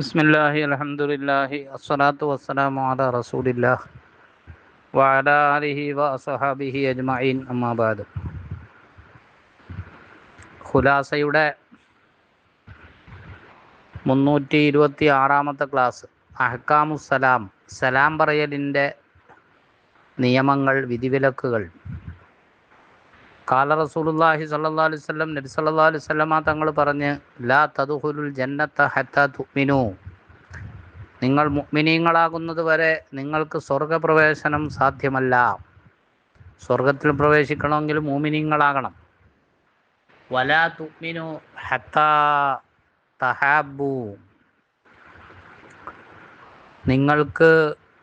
ബിസ്മില്ലാഹി അലഹമുല്ലാഹി അസ്സലാത്തു വസ്സലാമു അലാ റസൂലില്ലാ വഅല ആലിഹി വഅസ്ഹാബിഹി അജ്മഈൻ അമ്മാബാദ് ഖുലാസയുടെ മുന്നൂറ്റി ഇരുപത്തി ആറാമത്തെ ക്ലാസ് അഹ്കാമു സലാം സലാം പറയലിന്റെ നിയമങ്ങൾ വിധിവിലക്കുകൾ. കാല റസൂലുല്ലാഹി സല്ലല്ലാഹു അലൈഹി വസല്ലം നബി സല്ലല്ലാഹു അലൈഹി വസല്ലമ തങ്ങൾ പറഞ്ഞ് ലാ തദ്ഖുലുൽ ജന്നത്ത ഹത്താ തുമിനു നിങ്ങൾ മുഅ്മിനീങ്ങളാകുന്നത് വരെ നിങ്ങൾക്ക് സ്വർഗപ്രവേശനം സാധ്യമല്ല. സ്വർഗത്തിൽ പ്രവേശിക്കണമെങ്കിൽ മുഅ്മിനീങ്ങളാകണം. വലാ തുമിനു ഹത്താ തഹാബു നിങ്ങൾക്ക്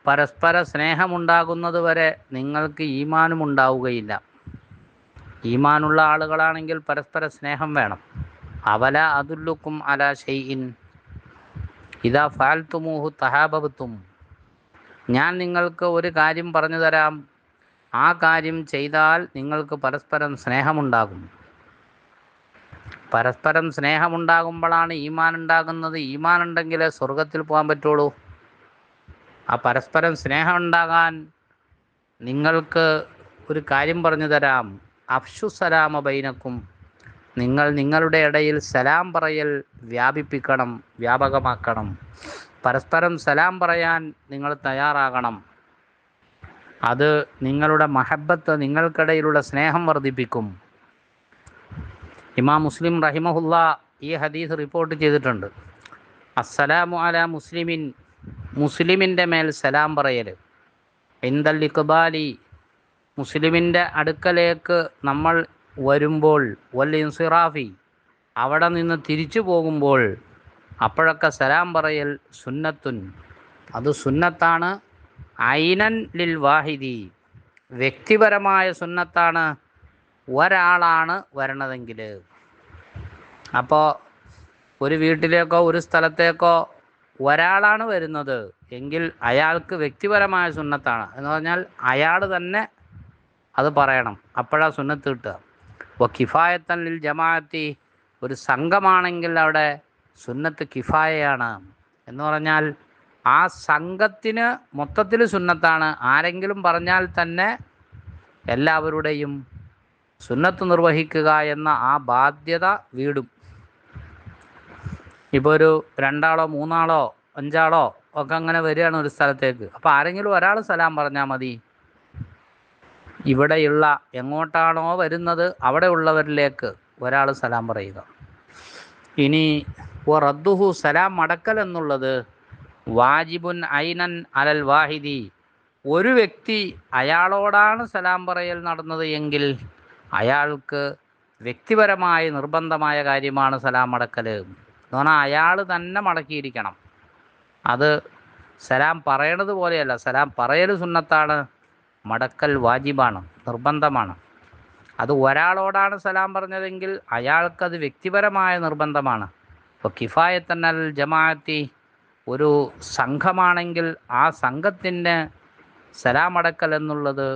പരസ്പര സ്നേഹമുണ്ടാകുന്നത് വരെ നിങ്ങൾക്ക് ഈമാനും ഉണ്ടാവുകയില്ല ഈമാനുള്ള ആളുകളാണെങ്കിൽ പരസ്പര സ്നേഹം വേണം. അവല അതുല്ലുക്കും അല ഷെയ്ഇൻ ഇതാ ഫാൽത്തുമൂഹു തഹാബത്തും. ഞാൻ നിങ്ങൾക്ക് ഒരു കാര്യം പറഞ്ഞു തരാം. ആ കാര്യം ചെയ്താൽ നിങ്ങൾക്ക് പരസ്പരം സ്നേഹമുണ്ടാകും. പരസ്പരം സ്നേഹമുണ്ടാകുമ്പോഴാണ് ഈമാൻ ഉണ്ടാകുന്നത്. ഈമാൻ ഉണ്ടെങ്കിലേ സ്വർഗത്തിൽ പോകാൻ പറ്റുള്ളൂ. ആ പരസ്പരം സ്നേഹം ഉണ്ടാകാൻ നിങ്ങൾക്ക് ഒരു കാര്യം പറഞ്ഞു തരാം. അഫ്ഷു സലാമ ബൈനക്കും. നിങ്ങൾ നിങ്ങളുടെ ഇടയിൽ സലാം പറയൽ വ്യാപിപ്പിക്കണം വ്യാപകമാക്കണം. പരസ്പരം സലാം പറയാൻ നിങ്ങൾ തയ്യാറാകണം. അത് നിങ്ങളുടെ മഹബത്ത് നിങ്ങൾക്കിടയിലുള്ള സ്നേഹം വർദ്ധിപ്പിക്കും. ഇമാം മുസ്ലിം റഹിമഹുല്ല ഈ ഹദീസ് റിപ്പോർട്ട് ചെയ്തിട്ടുണ്ട്. അസ്സലാമു അല മുസ്ലിമിൻ മുസ്ലിമിന്റെ മേൽ സലാം പറയൽ. ഇന്ദൽ ഇക്ബാലി മുസ്ലിമിന്റെ അടുക്കലേക്ക് നമ്മൾ വരുമ്പോൾ വൽ ഇൻസിറാഫി അവിടെ നിന്ന് തിരിച്ചു പോകുമ്പോൾ അപ്പോഴൊക്കെ സലാം പറയൽ സുന്നത്തുൻ. അത് സുന്നത്താണ്. ഐനൻ ലിൽ വാഹിദി. വ്യക്തിപരമായ സുന്നത്താണ് ഒരാളാണ് വരണതെങ്കിൽ. അപ്പോൾ ഒരു വീട്ടിലേക്കോ ഒരു സ്ഥലത്തേക്കോ ഒരാളാണ് വരുന്നത്. എങ്കിൽ അയാൾക്ക് വ്യക്തിപരമായ സുന്നത്താണ്. എന്ന് പറഞ്ഞാൽ അയാൾ തന്നെ അത് പറയണം. അപ്പോഴാ സുന്നത്ത് കിട്ടുക. അപ്പോൾ കിഫായത്തല്ലിൽ ജമാഅത്തി ഒരു സംഘമാണെങ്കിൽ അവിടെ സുന്നത്ത് കിഫായയാണ്. എന്ന് പറഞ്ഞാൽ ആ സംഘത്തിന് മൊത്തത്തിൽ സുന്നത്താണ്. ആരെങ്കിലും പറഞ്ഞാൽ തന്നെ എല്ലാവരുടെയും സുന്നത്ത് നിർവഹിക്കുക എന്ന ആ ബാധ്യത വീടും. ഇപ്പോൾ ഒരു രണ്ടാളോ മൂന്നാളോ അഞ്ചാളോ ഒക്കെ അങ്ങനെ വരികയാണ് ഒരു സ്ഥലത്തേക്ക്. അപ്പോൾ ആരെങ്കിലും ഒരാൾ സലാം പറഞ്ഞാൽ മതി. ഇവിടെയുള്ള എങ്ങോട്ടാണോ വരുന്നത് അവിടെ ഉള്ളവരിലേക്ക് ഒരാൾ സലാം പറയുക. ഇനി ഓ റദ്ദുഹു സലാം മടക്കൽ എന്നുള്ളത് വാജിബുൻ ഐനൻ അലൽ വാഹിദി. ഒരു വ്യക്തി അയാളോടാണ് സലാം പറയൽ നടന്നത് എങ്കിൽ അയാൾക്ക് വ്യക്തിപരമായ നിർബന്ധമായ കാര്യമാണ് സലാം മടക്കൽ എന്ന് പറഞ്ഞാൽ അയാൾ തന്നെ മടക്കിയിരിക്കണം. അത് സലാം പറയണത് പോലെയല്ല. സലാം പറയൽ സുന്നത്താണ്. മടക്കൽ വാജിബാണ് നിർബന്ധമാണ്. അത് ഒരാളോടാണ് സലാം പറഞ്ഞതെങ്കിൽ അയാൾക്കത് വ്യക്തിപരമായ നിർബന്ധമാണ്. ഇപ്പോൾ കിഫായത്തന്നൽ ജമാഅത്തി ഒരു സംഘമാണെങ്കിൽ ആ സംഘത്തിന് സലാം അടക്കൽ എന്നുള്ളത്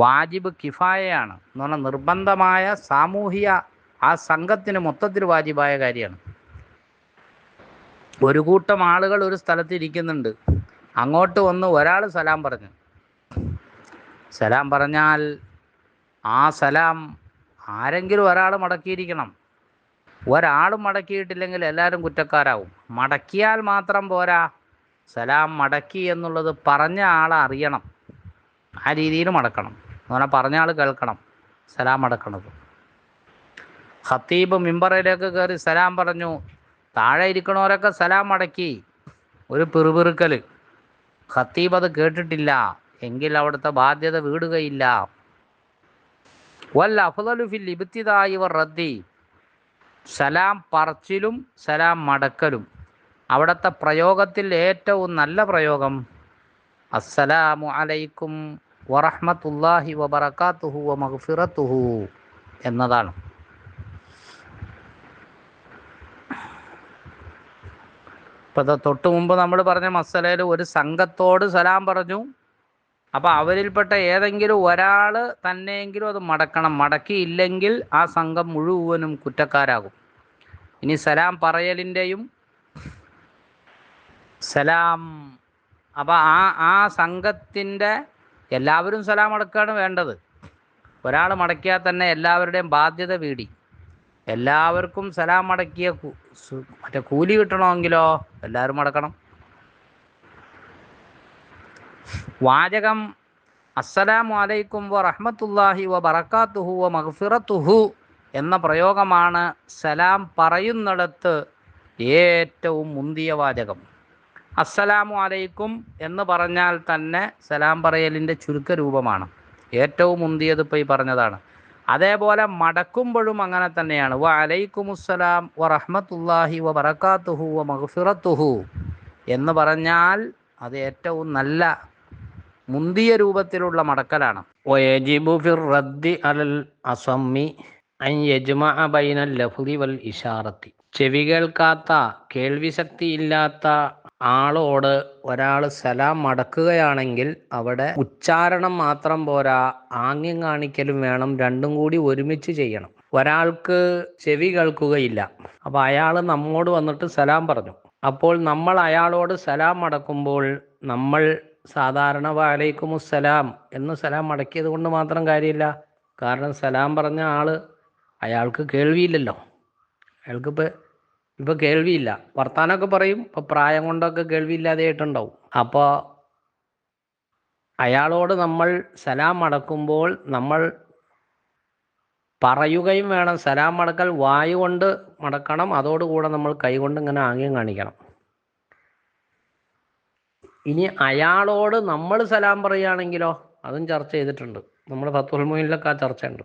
വാജിബ് കിഫായയാണ്. എന്ന് പറഞ്ഞാൽ നിർബന്ധമായ സാമൂഹിക ആ സംഘത്തിന് മൊത്തത്തിൽ വാജിബായ കാര്യമാണ്. ഒരു കൂട്ടം ആളുകൾ ഒരു സ്ഥലത്ത് ഇരിക്കുന്നുണ്ട്. അങ്ങോട്ട് വന്ന് ഒരാൾ സലാം പറഞ്ഞു. സലാം പറഞ്ഞാൽ ആ സലാം ആരെങ്കിലും ഒരാൾ മടക്കിയിരിക്കണം. ഒരാളും മടക്കിയിട്ടില്ലെങ്കിൽ എല്ലാവരും കുറ്റക്കാരാവും. മടക്കിയാൽ മാത്രം പോരാ. സലാം മടക്കി എന്നുള്ളത് പറഞ്ഞ ആളെ അറിയണം. ആ രീതിയിൽ മടക്കണം. അങ്ങനെ പറഞ്ഞ ആൾ കേൾക്കണം. സലാം മടക്കണത്. ഖത്തീബ് മിമ്പറയിലേക്ക് കയറി സലാം പറഞ്ഞു താഴെ ഇരിക്കണവരൊക്കെ സലാം മടക്കി. ഒരു പിറുപിറുക്കൽ ഖത്തീബ് അത് കേട്ടിട്ടില്ല. എങ്കിൽ അവിടുത്തെ ബാധ്യത വീടുകയില്ല. വൽ അഫ്ദലു ഫിൽ ഇബ്തിദായി റദ്ദി. സലാം പറച്ചിലും സലാം മടക്കലും. അവിടുത്തെ പ്രയോഗത്തിൽ ഏറ്റവും നല്ല പ്രയോഗം അസ്സലാമു അലൈക്കും വറഹ്മത്തുള്ളാഹി വബറകാതുഹു വമഗ്ഫിറതുഹു എന്നതാണ്. ഇപ്പം തൊട്ടു മുമ്പ് നമ്മൾ പറഞ്ഞ മസലയിൽ ഒരു സംഘത്തോട് സലാം പറഞ്ഞു അപ്പോൾ അവരിൽപ്പെട്ട ഏതെങ്കിലും ഒരാൾ തന്നെയെങ്കിലും അത് മടക്കണം. മടക്കിയില്ലെങ്കിൽ ആ സംഘം മുഴുവനും കുറ്റക്കാരാകും. ഇനി സലാം പറയലിന്റെയും സലാം. അപ്പോൾ ആ ആ സംഘത്തിന്റെ എല്ലാവരും സലാം അടക്കാണ് വേണ്ടത്. ഒരാൾ മടക്കിയാൽ തന്നെ എല്ലാവരുടെയും ബാധ്യത വീടി. എല്ലാവർക്കും സലാം മടക്കിയ കു- മറ്റേ കൂലി കിട്ടണമെങ്കിലോ എല്ലാവരും മടക്കണം വാചകം അസ്സലാമു അലൈക്കും വ റഹ്മത്തുല്ലാഹി വ ബറക്കാത്തുഹു വ മഗ്ഫിറത്തുഹു എന്ന പ്രയോഗമാണ് സലാം പറയുന്നിടത്ത് ഏറ്റവും മുന്തിയ വാചകം. അസ്സലാമു അലൈക്കും എന്ന് പറഞ്ഞാൽ തന്നെ സലാം പറയലിന്റെ ചുരുക്ക രൂപമാണ്. ഏറ്റവും മുന്തിയത് ഇപ്പോൾ ഈ പറഞ്ഞതാണ്. അതേപോലെ മടക്കുമ്പോഴും അങ്ങനെ തന്നെയാണ്. വ അലൈക്കുമുസ്സലാം വ റഹ്മത്തുല്ലാഹി വ ബറക്കാത്തുഹു വ മഗ്ഫിറത്തുഹു എന്ന് പറഞ്ഞാൽ അത് ഏറ്റവും നല്ല മുന്തിയ രൂപത്തിലുള്ള മടക്കലാണ്. ചെവി കേൾക്കാത്ത കേൾവി ഇല്ലാത്ത ആളോട് ഒരാൾ സലാം മടക്കുകയാണെങ്കിൽ അവിടെ ഉച്ചാരണം മാത്രം പോരാ ആംഗ്യം കാണിക്കലും വേണം രണ്ടും കൂടി ഒരുമിച്ച് ചെയ്യണം. ഒരാൾക്ക് ചെവി കേൾക്കുകയില്ല. അപ്പോൾ അയാൾ നമ്മോട് വന്നിട്ട് സലാം പറഞ്ഞു. അപ്പോൾ നമ്മൾ അയാളോട് സലാം മടക്കുമ്പോൾ നമ്മൾ സാധാരണ വാലൈക്കുമുസ്സലാം എന്ന് സലാം മടക്കിയത് കൊണ്ട് മാത്രം കാര്യമില്ല. കാരണം സലാം പറഞ്ഞ ആൾ അയാൾക്ക് കേൾവിയില്ലല്ലോ. അയാൾക്ക് ഇപ്പം ഇപ്പം കേൾവിയില്ല. വർത്താനമൊക്കെ പറയും ഇപ്പം പ്രായം കൊണ്ടൊക്കെ കേൾവിയില്ലാതെയായിട്ടുണ്ടാവും. അപ്പോൾ അയാളോട് നമ്മൾ സലാം മടക്കുമ്പോൾ നമ്മൾ പറയുകയും വേണം. സലാം മടക്കൽ വായു കൊണ്ട് മടക്കണം. അതോടുകൂടെ നമ്മൾ കൈകൊണ്ട് ഇങ്ങനെ ആംഗ്യം കാണിക്കണം. ഇനി അയാളോട് നമ്മൾ സലാം പറയുകയാണെങ്കിലോ അതും ചർച്ച ചെയ്തിട്ടുണ്ട്. നമ്മൾ ഫത്തുൽ ആ ചർച്ചയുണ്ട്.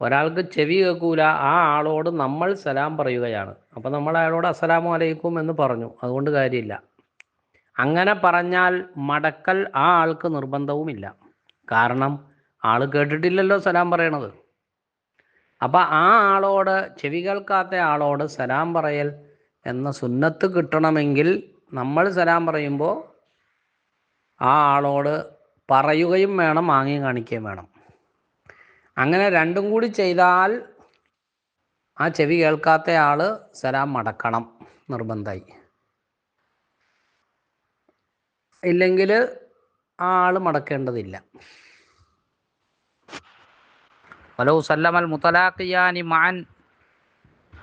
ഒരാൾക്ക് ചെവി കേൾക്കൂല ആ ആളോട് നമ്മൾ സലാം പറയുകയാണ്. അപ്പം നമ്മൾ അയാളോട് അസ്സലാമു അലൈക്കും എന്ന് പറഞ്ഞു. അതുകൊണ്ട് കാര്യമില്ല. അങ്ങനെ പറഞ്ഞാൽ മടക്കൽ ആ ആൾക്ക് നിർബന്ധവുമില്ല. കാരണം ആൾ കേട്ടിട്ടില്ലല്ലോ സലാം പറയണത്. അപ്പം ആ ആളോട് ചെവി കേൾക്കാത്ത ആളോട് സലാം പറയൽ എന്ന സുന്നത്ത് കിട്ടണമെങ്കിൽ നമ്മൾ സലാം പറയുമ്പോൾ ആ ആളോട് പറയുകയും വേണം വാങ്ങി കാണിക്കുകയും വേണം. അങ്ങനെ രണ്ടും കൂടി ചെയ്താൽ ആ ചെവി കേൾക്കാത്ത ആൾ സലാം മടക്കണം നിർബന്ധമായി. ഇല്ലെങ്കിൽ ആ ആൾ മടക്കേണ്ടതില്ല. ഹലോ സല്ലമൽ മുത്തലാഖിയാനി മാൻ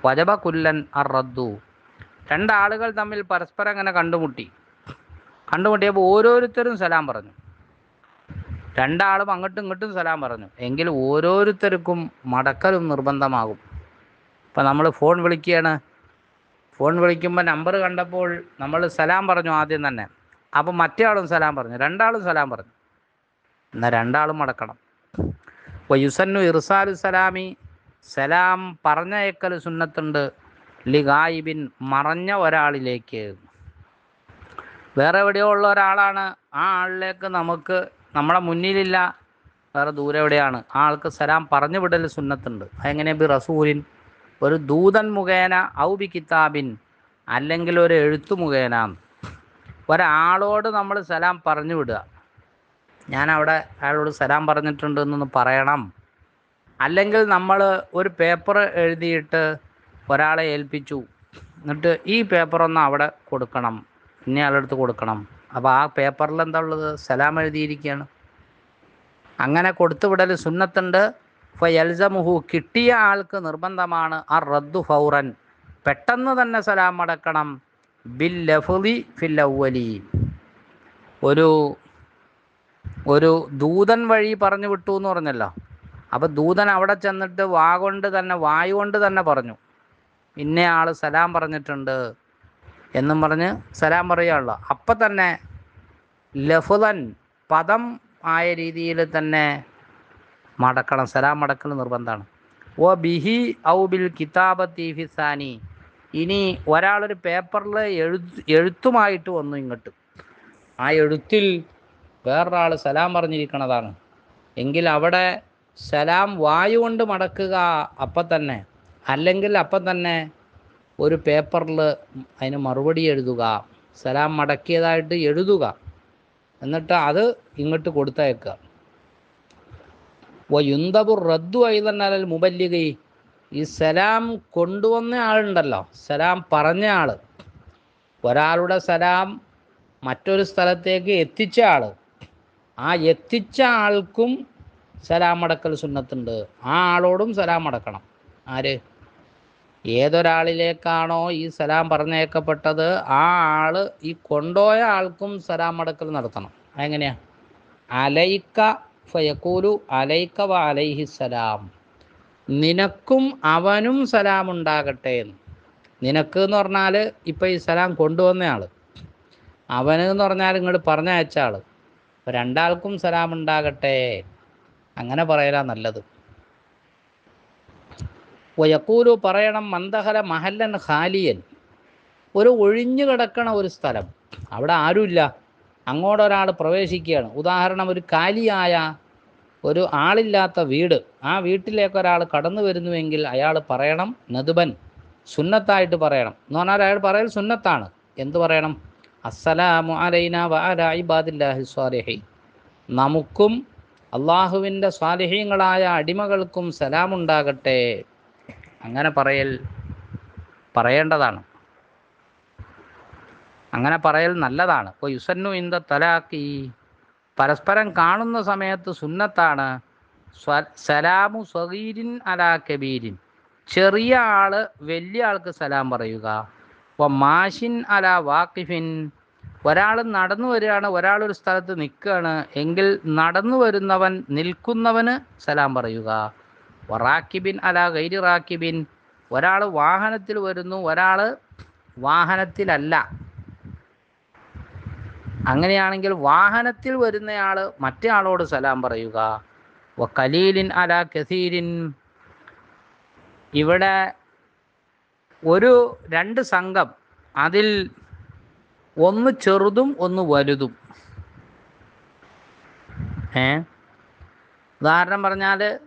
വജബ കുല്ലൻ അർ റദ്ദു. രണ്ടാളുകൾ തമ്മിൽ പരസ്പരം അങ്ങനെ കണ്ടുമുട്ടി. കണ്ടുമുട്ടിയപ്പോൾ ഓരോരുത്തരും സലാം പറഞ്ഞു. രണ്ടാളും അങ്ങോട്ടും ഇങ്ങോട്ടും സലാം പറഞ്ഞു. എങ്കിൽ ഓരോരുത്തർക്കും മടക്കലും നിർബന്ധമാകും. ഇപ്പം നമ്മൾ ഫോൺ വിളിക്കുകയാണ്. ഫോൺ വിളിക്കുമ്പോൾ നമ്പർ കണ്ടപ്പോൾ നമ്മൾ സലാം പറഞ്ഞു ആദ്യം തന്നെ. അപ്പം മറ്റേ സലാം പറഞ്ഞു. രണ്ടാളും സലാം പറഞ്ഞു. എന്നാൽ രണ്ടാളും മടക്കണം. വയുസന്നു ഇർസാലു സലാമി. സലാം പറഞ്ഞയക്കൽ സുന്നത്തുണ്ട്. ലിഗായിബിൻ മറഞ്ഞ ഒരാളിലേക്ക്. വേറെ എവിടെയോ ഉള്ള ഒരാളാണ്. ആ ആളിലേക്ക് നമുക്ക് നമ്മളെ മുന്നിലില്ല. വേറെ ദൂരെ എവിടെയാണ്? ആ ആൾക്ക് സലാം പറഞ്ഞു വിടൽ സുന്നത്തുണ്ട്. അതെങ്ങനെ? ബി റസൂലിൻ ഒരു ദൂതൻ മുഖേന ഔ ബി കിതാബിൻ അല്ലെങ്കിൽ ഒരു എഴുത്തു മുഖേന ഒരാളോട് നമ്മൾ സലാം പറഞ്ഞു വിടുക. ഞാൻ അവിടെ അയാളോട് സലാം പറഞ്ഞിട്ടുണ്ട് എന്നൊന്ന് പറയണം. അല്ലെങ്കിൽ നമ്മൾ ഒരു പേപ്പർ എഴുതിയിട്ട് ഒരാളെ ഏൽപ്പിച്ചു. എന്നിട്ട് ഈ പേപ്പറൊന്ന് അവിടെ കൊടുക്കണം. ഇന്നയാളെടുത്ത് കൊടുക്കണം. അപ്പോൾ ആ പേപ്പറിൽ എന്താ ഉള്ളത്? സലാം എഴുതിയിരിക്കുകയാണ്. അങ്ങനെ കൊടുത്തു കൊടുത്തുവിടൽ സുന്നത്തുണ്ട്. ഫയൽസമുഹു കിട്ടിയ ആൾക്ക് നിർബന്ധമാണ്. ആ റദ്ദു ഫൗറൻ. പെട്ടെന്ന് തന്നെ സലാം അടക്കണം. ബിൽ ഫിൽ അവലി ഒരു ഒരു ദൂതൻ വഴി പറഞ്ഞു വിട്ടു എന്ന് പറഞ്ഞല്ലോ. അപ്പോൾ ദൂതൻ അവിടെ ചെന്നിട്ട് വാ കൊണ്ട് തന്നെ വായു കൊണ്ട് തന്നെ പറഞ്ഞു. ഇന്ന ആൾ സലാം പറഞ്ഞിട്ടുണ്ട് എന്നും പറഞ്ഞ് സലാം പറയുകയുള്ള അപ്പം തന്നെ ലഫുലൻ പദം ആയ രീതിയിൽ തന്നെ മടക്കണം സലാം മടക്കൽ നിർബന്ധമാണ് ഓ ബിഹി ഔ ബിൽ കിതാബത്തി ഫിസാനി ഇനി ഒരാളൊരു പേപ്പറിൽ എഴുത്ത് എഴുത്തുമായിട്ട് വന്നു ഇങ്ങോട്ട്. ആ എഴുത്തിൽ വേറൊരാൾ സലാം പറഞ്ഞിരിക്കണതാണ്. എങ്കിൽ അവിടെ സലാം വായു കൊണ്ട് മടക്കുക അപ്പം തന്നെ അല്ലെങ്കിൽ അപ്പം തന്നെ ഒരു പേപ്പറിൽ അതിന് മറുപടി എഴുതുക സലാം മടക്കിയതായിട്ട് എഴുതുക. എന്നിട്ട് അത് ഇങ്ങോട്ട് കൊടുത്തയക്കുക. ഓ യുന്തബുർ റദ്ദു ഐതന്നൽ മുബല്ലിഗി. ഈ സലാം കൊണ്ടുവന്ന ആളുണ്ടല്ലോ സലാം പറഞ്ഞ ആൾ ഒരാളുടെ സലാം മറ്റൊരു സ്ഥലത്തേക്ക് എത്തിച്ച ആൾ ആ എത്തിച്ച ആൾക്കും സലാം അടക്കൽ സുന്നത്തുണ്ട്. ആ ആളോടും സലാം അടക്കണം. ആര്? ഏതൊരാളിലേക്കാണോ ഈ സലാം പറഞ്ഞേക്കപ്പെട്ടത് ആ ആൾ ഈ കൊണ്ടുപോയ ആൾക്കും സലാം അടക്കൽ നടത്തണം. അതെങ്ങനെയാ? അലൈക്ക ഫയക്കൂലു അലൈക്ക വ അലൈഹി സലാം. നിനക്കും അവനും സലാം ഉണ്ടാകട്ടെ എന്ന്. നിനക്ക് എന്ന് പറഞ്ഞാൽ ഇപ്പം ഈ സലാം കൊണ്ടുവന്ന ആൾ അവന് എന്ന് പറഞ്ഞാൽ ഇങ്ങോട്ട് പറഞ്ഞയച്ച ആൾ രണ്ടാൾക്കും സലാം ഉണ്ടാകട്ടെ. അങ്ങനെ പറയലാ നല്ലത്. വയക്കൂലു പറയണം മന്ദഹല മഹല്ലൻ ഖാലിയൻ. ഒരു ഒഴിഞ്ഞു കിടക്കണ ഒരു സ്ഥലം. അവിടെ ആരുമില്ല. അങ്ങോട്ട് ഒരാൾ പ്രവേശിക്കുകയാണ്. ഉദാഹരണം ഒരു കാലിയായ ഒരു ആളില്ലാത്ത വീട്. ആ വീട്ടിലേക്ക് ഒരാൾ കടന്നു വരുന്നുവെങ്കിൽ അയാൾ പറയണം നദുബൻ. സുന്നത്തായിട്ട് പറയണം. എന്ന് പറഞ്ഞാൽ അയാൾ പറയൽ സുന്നത്താണ്. എന്ത് പറയണം? അസ്സലാമു അലൈന വഅല ഇബാദില്ലാഹി സ്വാലിഹി നമുക്കും അള്ളാഹുവിന്റെ സ്വാലിഹീങ്ങളായ അടിമകൾക്കും സലാമുണ്ടാകട്ടെ. അങ്ങനെ പറയൽ പറയേണ്ടതാണ്. അങ്ങനെ പറയൽ നല്ലതാണ്. ഇപ്പോൾ യുസന്നു ഇന്ത തലാക്കി പരസ്പരം കാണുന്ന സമയത്ത് സുന്നത്താണ്. സലാമു സഹീരിൻ അലാ കബീരിൻ. ചെറിയ ആൾ വലിയ ആൾക്ക് സലാം പറയുക. മാഷിൻ അല വാക്കിഫിൻ. ഒരാൾ നടന്നു വരികയാണ് ഒരാൾ ഒരു സ്ഥലത്ത് നിൽക്കുകയാണ്. എങ്കിൽ നടന്നു വരുന്നവൻ നിൽക്കുന്നവന് സലാം പറയുക. വറാക്കിബിൻ അല ഗൈരി റാക്കിബിൻ. ഒരാൾ വാഹനത്തിൽ വരുന്നു ഒരാൾ വാഹനത്തിലല്ല. അങ്ങനെയാണെങ്കിൽ വാഹനത്തിൽ വരുന്നയാൾ മറ്റേ ആളോട് സലാം പറയുക. വ കലീലിൻ അല കസീരിൻ. ഇവിടെ ഒരു രണ്ട് സംഘം അതിൽ ഒന്ന് ചെറുതും ഒന്ന് വലുതും. ഏ? ഉദാഹരണം പറഞ്ഞാൽ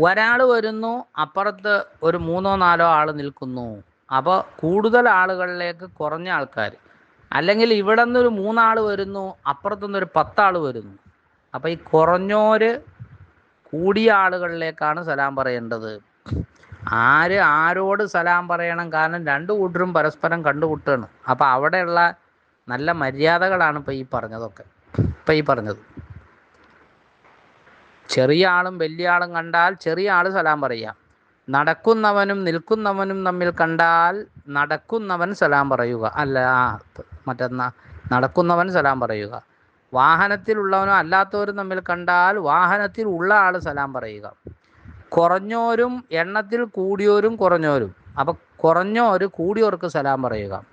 ഒരാൾ വരുന്നു അപ്പുറത്ത് ഒരു മൂന്നോ നാലോ ആൾ നിൽക്കുന്നു. അപ്പോൾ കൂടുതൽ ആളുകളിലേക്ക് കുറഞ്ഞ ആൾക്കാർ അല്ലെങ്കിൽ ഇവിടെ നിന്നൊരു മൂന്നാൾ വരുന്നു അപ്പുറത്തുനിന്നൊരു പത്താൾ വരുന്നു. അപ്പോൾ ഈ കുറഞ്ഞോര് കൂടിയ ആളുകളിലേക്കാണ് സലാം പറയേണ്ടത്. ആര് ആരോട് സലാം പറയണം? കാരണം രണ്ടു കൂട്ടരും പരസ്പരം കണ്ടുമുട്ടുകയാണ് അപ്പോൾ അവിടെയുള്ള നല്ല മര്യാദകളാണ് ഇപ്പോൾ ഈ പറഞ്ഞതൊക്കെ. ഇപ്പോൾ ഈ പറഞ്ഞത്. ചെറിയ ആളും വലിയ ആളും കണ്ടാൽ ചെറിയ ആൾ സലാം പറയാം. നടക്കുന്നവനും നിൽക്കുന്നവനും തമ്മിൽ കണ്ടാൽ നടക്കുന്നവൻ സലാം പറയുക. അല്ല മറ്റന്നാ നടക്കുന്നവൻ സലാം പറയുക. വാഹനത്തിലുള്ളവനും അല്ലാത്തവരും തമ്മിൽ കണ്ടാൽ വാഹനത്തിൽ ഉള്ള ആൾ സലാം പറയുക. കുറഞ്ഞോരും എണ്ണത്തിൽ കൂടിയോരും കുറഞ്ഞോരും. അപ്പം കുറഞ്ഞോര് കൂടിയോർക്ക് സലാം പറയുക.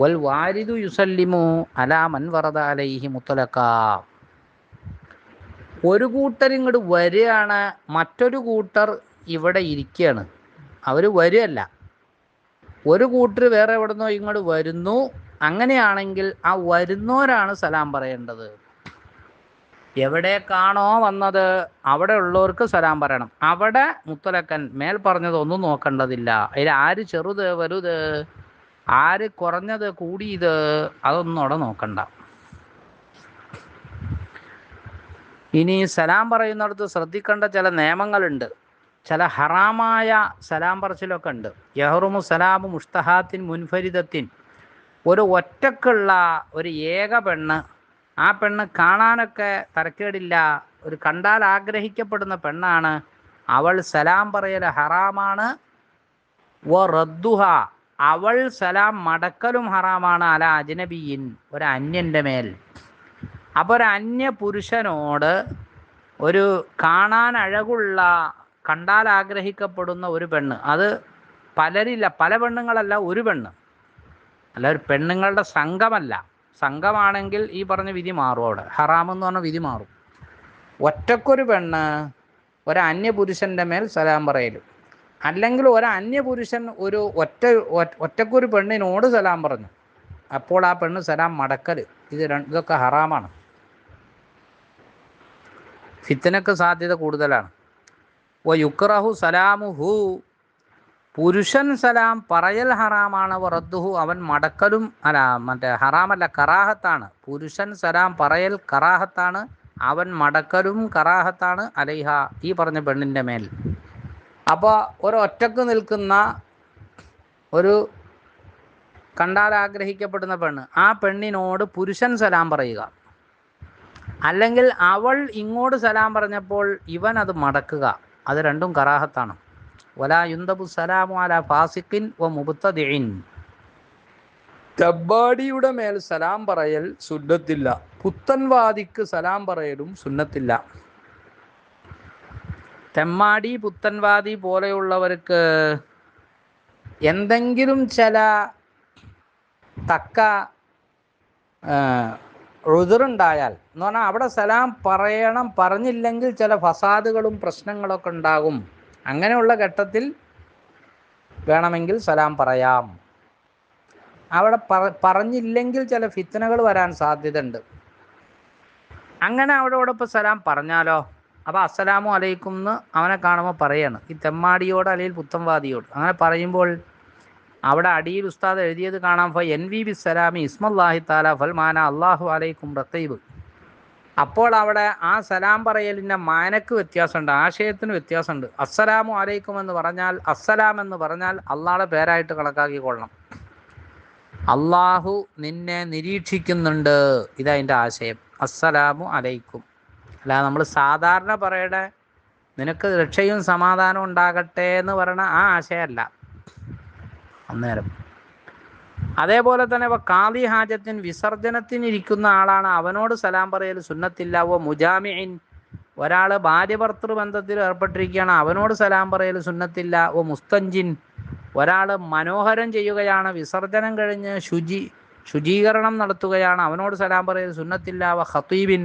വൽ വാരിദു യുസല്ലിമു അലാ മൻ വറദ അലൈഹി മുത്തലക്ക ഒരു കൂട്ടർ ഇങ്ങോട്ട് വരികയാണ് മറ്റൊരു കൂട്ടർ ഇവിടെ ഇരിക്കുകയാണ്. അവർ വരികയല്ല. ഒരു കൂട്ടർ വേറെ എവിടുന്നോ ഇങ്ങോട്ട് വരുന്നു. അങ്ങനെയാണെങ്കിൽ ആ വരുന്നവരാണ് സലാം പറയേണ്ടത്. എവിടേക്കാണോ വന്നത് അവിടെ ഉള്ളവർക്ക് സലാം പറയണം. അവിടെ മുത്തലക്കൻ മേൽ പറഞ്ഞത് ഒന്നും നോക്കേണ്ടതില്ല. അതിൽ ആര് ചെറുത് വലുത് ആര് കുറഞ്ഞത് കൂടിയത് അതൊന്നും അവിടെ നോക്കണ്ട. ഇനി സലാം പറയുന്നിടത്ത് ശ്രദ്ധിക്കേണ്ട ചില നിയമങ്ങളുണ്ട്. ചില ഹറാമായ സലാം പറച്ചിലൊക്കെ ഉണ്ട്. യഹ്റുമു സലാമു മുഷ്തഹാത്തിൻ മുൻഫരിദത്തിൻ. ഒരു ഒറ്റക്കുള്ള ഒരു ഏക പെണ്ണ് ആ പെണ്ണ് കാണാനൊക്കെ തരക്കേടില്ല ഒരു കണ്ടാൽ ആഗ്രഹിക്കപ്പെടുന്ന പെണ്ണാണ്. അവൾ സലാം പറയൽ ഹറാമാണ്. വ റദ്ദുഹ അവൾ സലാം മടക്കലും ഹറാമാണ്. അല അജ്നബിയിൻ ഒരു അന്യന്റെ മേൽ. അപ്പോൾ ഒരു അന്യ പുരുഷനോട് ഒരു കാണാൻ അഴകുള്ള കണ്ടാൽ ആഗ്രഹിക്കപ്പെടുന്ന ഒരു പെണ്ണ്. അത് പലരില്ല പല പെണ്ണുങ്ങളല്ല ഒരു പെണ്ണ്. അല്ല ഒരു പെണ്ണുങ്ങളുടെ സംഘമല്ല. സംഘമാണെങ്കിൽ ഈ പറഞ്ഞ വിധി മാറും അവിടെ. ഹറാമെന്ന് പറഞ്ഞ വിധി മാറും. ഒറ്റക്കൊരു പെണ്ണ് ഒരു അന്യപുരുഷന്റെ മേൽ സലാം പറയലും. അല്ലെങ്കിൽ ഒരു അന്യപുരുഷൻ ഒരു ഒറ്റ ഒറ്റ- ഒറ്റക്കൊരു പെണ്ണിനോട് സലാം പറഞ്ഞു. അപ്പോൾ ആ പെണ്ണ് സലാം മടക്കൽ ഇത് ഇതൊക്കെ ഹറാമാണ്. ഫിത്തനക്ക് സാധ്യത കൂടുതലാണ്. ഓ യുക്രഹു സലാമു ഹു പുരുഷൻ സലാം പറയൽ ഹറാമാണ്. റദ്ദുഹു അവൻ മടക്കലും അല്ല മറ്റേ ഹറാമല്ല കറാഹത്താണ്. പുരുഷൻ സലാം പറയൽ കറാഹത്താണ്. അവൻ മടക്കലും കറാഹത്താണ് അലൈഹ ഈ പറഞ്ഞ പെണ്ണിന്റെ മേൽ. അപ്പോൾ ഒരൊറ്റക്ക് നിൽക്കുന്ന ഒരു കണ്ടാൽ ആഗ്രഹിക്കപ്പെടുന്ന പെണ്ണ് ആ പെണ്ണിനോട് പുരുഷൻ സലാം പറയുക. അല്ലെങ്കിൽ അവൾ ഇങ്ങോട്ട് സലാം പറഞ്ഞപ്പോൾ ഇവൻ അത് മടക്കുക. അത് രണ്ടും കറാഹത്താണ്. വലാ യുന്തബു സലാമു അല ഫാസിഖിൻ വ മുബത്തദിൻ കബ്ബാഡിയുടെ മേൽ സലാം പറയൽ സുന്നത്തില്ല. പുത്തൻവാദിക്ക് സലാം പറയലും സുന്നത്തില്ല. തെമ്മാടി പുത്തൻവാദി പോലെയുള്ളവർക്ക് എന്തെങ്കിലും ചില തക്ക ഉതിറുണ്ടായാൽ എന്ന് പറഞ്ഞാൽ അവിടെ സലാം പറയണം പറഞ്ഞില്ലെങ്കിൽ ചില ഫസാദുകളും പ്രശ്നങ്ങളൊക്കെ ഉണ്ടാകും. അങ്ങനെയുള്ള ഘട്ടത്തിൽ വേണമെങ്കിൽ സലാം പറയാം. അവിടെ പറഞ്ഞില്ലെങ്കിൽ ചില ഫിത്തനകൾ വരാൻ സാധ്യതയുണ്ട്. അങ്ങനെ അവിടെ ഇവിടെ ഇപ്പോൾ സലാം പറഞ്ഞാലോ? അപ്പോൾ അസ്സലാമു അലൈക്കും എന്ന് അവനെ കാണുമ്പോൾ പറയാണ്. ഈ തെമ്മാടിയോട് അല്ലെങ്കിൽ പുത്തംവാദിയോട് അങ്ങനെ പറയുമ്പോൾ അവിടെ അടിയിൽ ഉസ്താദ് എഴുതിയത് കാണാം ഫ എൻ വി ബി സലാമി ഇസ്മല്ലാഹി താല ഫൽമാന അള്ളാഹു അലൈക്കും റത്തൈബ്. അപ്പോൾ അവിടെ ആ സലാം പറയലിന്റെ മാനക്ക് വ്യത്യാസമുണ്ട് ആശയത്തിന് വ്യത്യാസമുണ്ട്. അസ്സലാമു അലൈക്കും എന്ന് പറഞ്ഞാൽ അസ്സലാം എന്ന് പറഞ്ഞാൽ അള്ളാഹുടെ പേരായിട്ട് കണക്കാക്കിക്കൊള്ളണം അള്ളാഹു നിന്നെ നിരീക്ഷിക്കുന്നുണ്ട്. ഇതതിന്റെ ആശയം. അസ്സലാമു അലൈക്കും. അല്ല നമ്മൾ സാധാരണ പറയുടെ നിനക്ക് രക്ഷയും സമാധാനവും ഉണ്ടാകട്ടെ എന്ന് പറയണ ആ ആശയമല്ല. അന്നേരം. അതേപോലെ തന്നെ ഇപ്പൊ കാദി ഹാജത്തിൻ വിസർജനത്തിന് ഇരിക്കുന്ന ആളാണ്. അവനോട് സലാം പറയൽ സുന്നത്തില്ല. ഓ മുജാമിഇൻ. ഒരാൾ ഭാര്യ ഭർത്തൃ ബന്ധത്തിൽ ഏർപ്പെട്ടിരിക്കുകയാണ്. അവനോട് സലാം പറയൽ സുന്നത്തില്ല. ഓ മുസ്തഞ്ചിൻ ഒരാൾ മനോഹരം ചെയ്യുകയാണ്. വിസർജനം കഴിഞ്ഞ് ശുചി ശുചീകരണം നടത്തുകയാണ്. അവനോട് സലാം പറയൽ സുന്നത്തില്ല. വ ഖത്തീബിൻ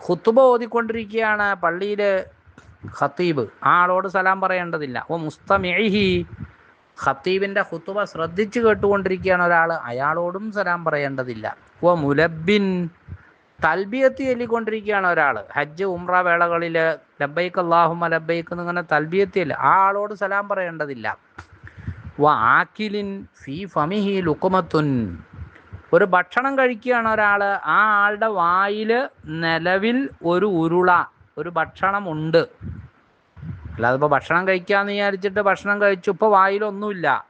ഖുത്തുബ ഓതിക്കൊണ്ടിരിക്കുകയാണ് പള്ളിയിൽ ഖത്തീബ് ആ ആളോട് സലാം പറയേണ്ടതില്ല. ഓ മുസ്തമിഹി ഖത്തീബിന്റെ ഹുത്തുവ ശ്രദ്ധിച്ചു കേട്ടുകൊണ്ടിരിക്കുകയാണ് ഒരാൾ അയാളോടും സലാം പറയേണ്ടതില്ല. ഓ മുലബിൻ തൽബിയത്ത് ചൊല്ലിക്കൊണ്ടിരിക്കുകയാണ് ഒരാൾ ഹജ്ജ് ഉംറ വേളകളിൽ ലബൈക്ക് അള്ളാഹുമ ലബൈക്ക് എന്നിങ്ങനെ തൽബിയത്ത് ചൊല്ലി. ആ ആളോട് സലാം പറയേണ്ടതില്ല. വ ആക്കിലിൻ ഫി ഫമിഹി ലുക്കുമത്തുൻ ഒരു ഭക്ഷണം കഴിക്കുകയാണ് ഒരാൾ ആ ആളുടെ വായിൽ നിലവിൽ ഒരു ഉരുള ഒരു ഭക്ഷണമുണ്ട്. അല്ലാതെ ഇപ്പോൾ ഭക്ഷണം കഴിക്കാന്ന് വിചാരിച്ചിട്ട് ഭക്ഷണം കഴിച്ചു. ഇപ്പോൾ വായിലൊന്നുമില്ല.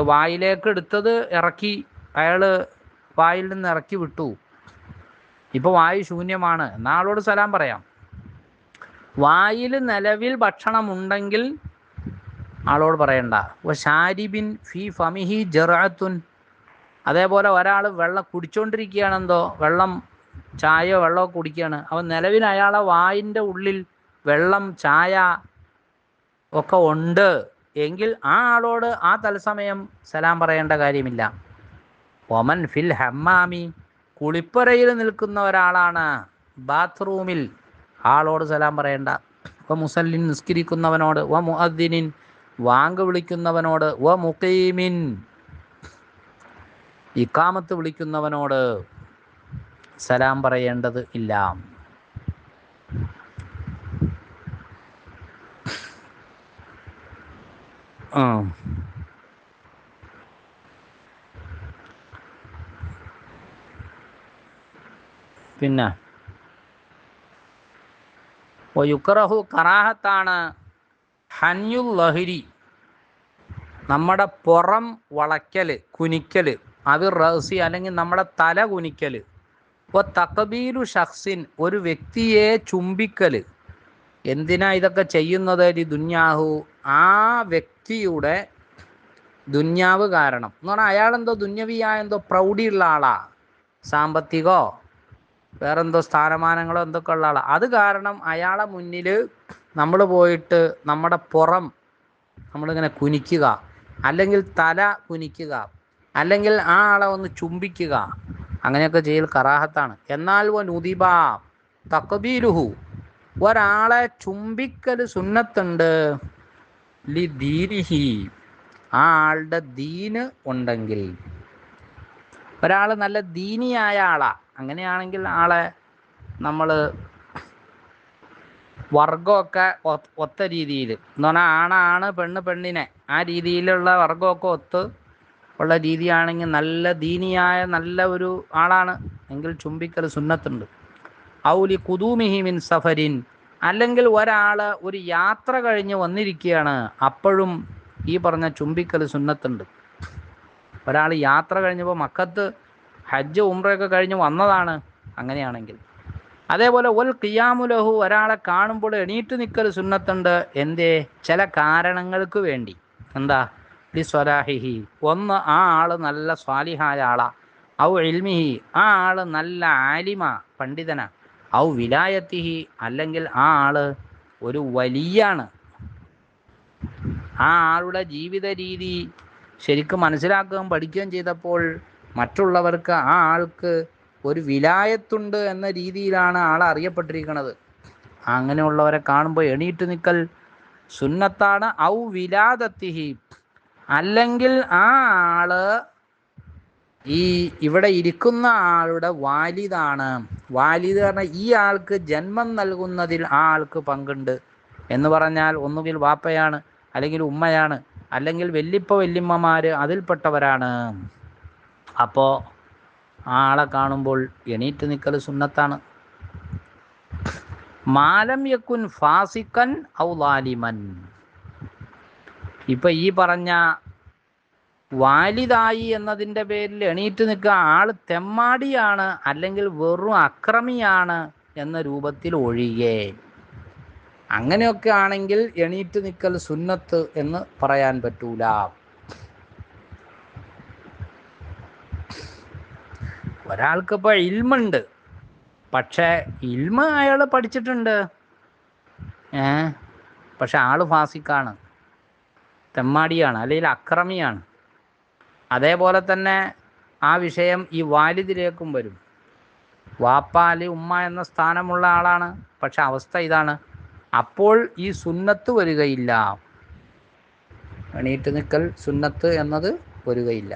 വായിലേക്ക് എടുത്തത് ഇറക്കി. അയാൾ വായിൽ നിന്ന് ഇറക്കി വിട്ടു. ഇപ്പോൾ വായു ശൂന്യമാണ്. എന്നാൽ ആളോട് സലാം പറയാം. വായിൽ നിലവിൽ ഭക്ഷണമുണ്ടെങ്കിൽ ആളോട് പറയണ്ട. ഷാരിബിൻ ഫി ഫമിഹി ജറാത്തുൻ അതേപോലെ ഒരാൾ വെള്ളം കുടിച്ചുകൊണ്ടിരിക്കുകയാണെന്തോ വെള്ളം ചായയോ വെള്ളമോ കുടിക്കുകയാണ്. അവൻ നിലവിൽ അയാളെ വായിന്റെ ഉള്ളിൽ വെള്ളം ചായ ഒക്കെ ഉണ്ട്. എങ്കിൽ ആ ആളോട് ആ തത്സമയം സലാം പറയേണ്ട കാര്യമില്ല. ഒമൻ ഫിൽ ഹമ്മാമി. കുളിപ്പറയിൽ നിൽക്കുന്ന ഒരാളാണ്. ബാത്റൂമിൽ ആളോട് സലാം പറയേണ്ട. വ മുസല്ലിൻ നിസ്കരിക്കുന്നവനോട് വ മുഅദ്ദിനിൻ വാങ്ക് വിളിക്കുന്നവനോട് വ മുഖീമിൻ ഇക്കാമത്ത് വിളിക്കുന്നവനോട് സലാം പറയേണ്ടത് ഇല്ല. ആ. പിന്നെ. യുക്രഹു കറാഹത്താണ് ഹന്യുൽ ലഹരി നമ്മുടെ പുറം വളയ്ക്കൽ കുനിക്കൽ അത് റഹസി അല്ലെങ്കിൽ നമ്മുടെ തല കുനിക്കൽ ഇപ്പോൾ തക്കബീലു ഷഖ്സിൻ ഒരു വ്യക്തിയെ ചുംബിക്കൽ എന്തിനാ ഇതൊക്കെ ചെയ്യുന്നത്? ഈ ദുന്യാഹു ആ വ്യക്തിയുടെ ദുന്യാവ് കാരണം. എന്ന് പറഞ്ഞാൽ അയാളെന്തോ ദുന്യവിയായ എന്തോ പ്രൗഢിയുള്ള ആളാ. സാമ്പത്തികോ വേറെന്തോ സ്ഥാനമാനങ്ങളോ എന്തൊക്കെ ഉള്ള ആളാ. അത് കാരണം അയാളെ മുന്നിൽ നമ്മൾ പോയിട്ട് നമ്മുടെ പുറം നമ്മളിങ്ങനെ കുനിക്കുക അല്ലെങ്കിൽ തല കുനിക്കുക അല്ലെങ്കിൽ ആ ആളെ ഒന്ന് ചുംബിക്കുക. അങ്ങനെയൊക്കെ ചെയ്യൽ കറാഹത്താണ്. എന്നാൽ വ നുദിബ തക്കബീലുഹു ഒരാളെ ചുംബിക്കൽ സുന്നത്തുണ്ട്. ലി ദീനിഹി ആ ആളുടെ ദീന് ഉണ്ടെങ്കിൽ. ഒരാൾ നല്ല ദീനിയായ ആളാ. അങ്ങനെയാണെങ്കിൽ ആളെ നമ്മൾ വർഗമൊക്കെ ഒത്ത രീതിയിൽ എന്ന് പറഞ്ഞാൽ ആണാണ് പെണ്ണ് പെണ്ണിനെ. ആ രീതിയിലുള്ള വർഗമൊക്കെ ഒത്ത് ഉള്ള രീതിയാണെങ്കിൽ നല്ല ദീനിയായ നല്ല ഒരു ആളാണ്. എങ്കിൽ ചുംബിക്കൽ സുന്നത്തുണ്ട്. ഔലി കുതൂമിഹി മിൻ സഫരിൻ. അല്ലെങ്കിൽ ഒരാൾ ഒരു യാത്ര കഴിഞ്ഞ് വന്നിരിക്കുകയാണ് അപ്പോഴും ഈ പറഞ്ഞ ചുംബിക്കൽ സുന്നത്തുണ്ട്. ഒരാൾ യാത്ര കഴിഞ്ഞപ്പോൾ മക്കത്ത് ഹജ്ജ് ഉംറയൊക്കെ കഴിഞ്ഞ് വന്നതാണ് അങ്ങനെയാണെങ്കിൽ. അതേപോലെ ഒൽ കിയാമുലഹു ഒരാളെ കാണുമ്പോൾ എണീറ്റ് നിൽക്കൽ സുന്നത്തുണ്ട്. എന്തേ? ചില കാരണങ്ങൾക്ക് വേണ്ടി. എന്താ? ലി സ്വലാഹിഹി. ഒന്ന് ആ ആൾ നല്ല സ്വാലിഹായ ആളാ. ഔ ഇൽമിഹി. ആ ആൾ നല്ല ആലിമ പണ്ഡിതന. ഔ വിലായത്തിഹി അല്ലെങ്കിൽ ആ ആൾ ഒരു വലിയാണ്. ആ ആളുടെ ജീവിത രീതി ശരിക്കും മനസ്സിലാക്കുകയും പഠിക്കുകയും ചെയ്തപ്പോൾ മറ്റുള്ളവർക്ക് ആ ആൾക്ക് ഒരു വിലായത്തുണ്ട് എന്ന രീതിയിലാണ് ആൾ അറിയപ്പെട്ടിരിക്കുന്നത് അങ്ങനെയുള്ളവരെ കാണുമ്പോൾ എണീറ്റ് നിൽക്കൽ സുന്നത്താണ്. ഔ വിലാദത്തിഹി അല്ലെങ്കിൽ ആ ആൾ ഈ ഇവിടെ ഇരിക്കുന്ന ആളുടെ വാലിദാണ്. വാലിദ് പറഞ്ഞാൽ ഈ ആൾക്ക് ജന്മം നൽകുന്നതിൽ ആ ആൾക്ക് പങ്കുണ്ട് എന്ന് പറഞ്ഞാൽ ഒന്നുകിൽ വാപ്പയാണ് അല്ലെങ്കിൽ ഉമ്മയാണ് അല്ലെങ്കിൽ വല്യപ്പ വല്യമ്മമാര് അതിൽപ്പെട്ടവരാണ്. അപ്പോ ആളെ കാണുമ്പോൾ എണീറ്റ് നിൽക്കൽ സുന്നത്താണ്. മാലം യക്കുൻ ഫാസിക്കൻ ഔ ലാലിമൻ. ഇപ്പൊ ഈ പറഞ്ഞ വാലിദായി എന്നതിന്റെ പേരിൽ എണീറ്റ് നിൽക്കുക. ആൾ തെമ്മാടിയാണ് അല്ലെങ്കിൽ വെറും അക്രമിയാണ് എന്ന രൂപത്തിൽ ഒഴികെ. അങ്ങനെയൊക്കെ ആണെങ്കിൽ എണീറ്റ് നിൽക്കൽ സുന്നത്ത് എന്ന് പറയാൻ പറ്റൂല. ഒരാൾക്കിപ്പോൾ ഇൽമുണ്ട്. പക്ഷെ ഇൽമ അയാൾ പഠിച്ചിട്ടുണ്ട്. ഏ? പക്ഷെ ആൾ ഫാസിക്കാണ്. തെമ്മാടിയാണ് അല്ലെങ്കിൽ അക്രമിയാണ്. അതേപോലെ തന്നെ ആ വിഷയം ഈ വാലിദിലേക്കും വരും. വാപ്പാലി ഉമ്മ എന്ന സ്ഥാനമുള്ള ആളാണ്. പക്ഷെ അവസ്ഥ ഇതാണ്. അപ്പോൾ ഈ സുന്നത്ത് വരികയില്ല. എണീറ്റ് നിൽക്കൽ സുന്നത്ത് എന്നത് വരികയില്ല.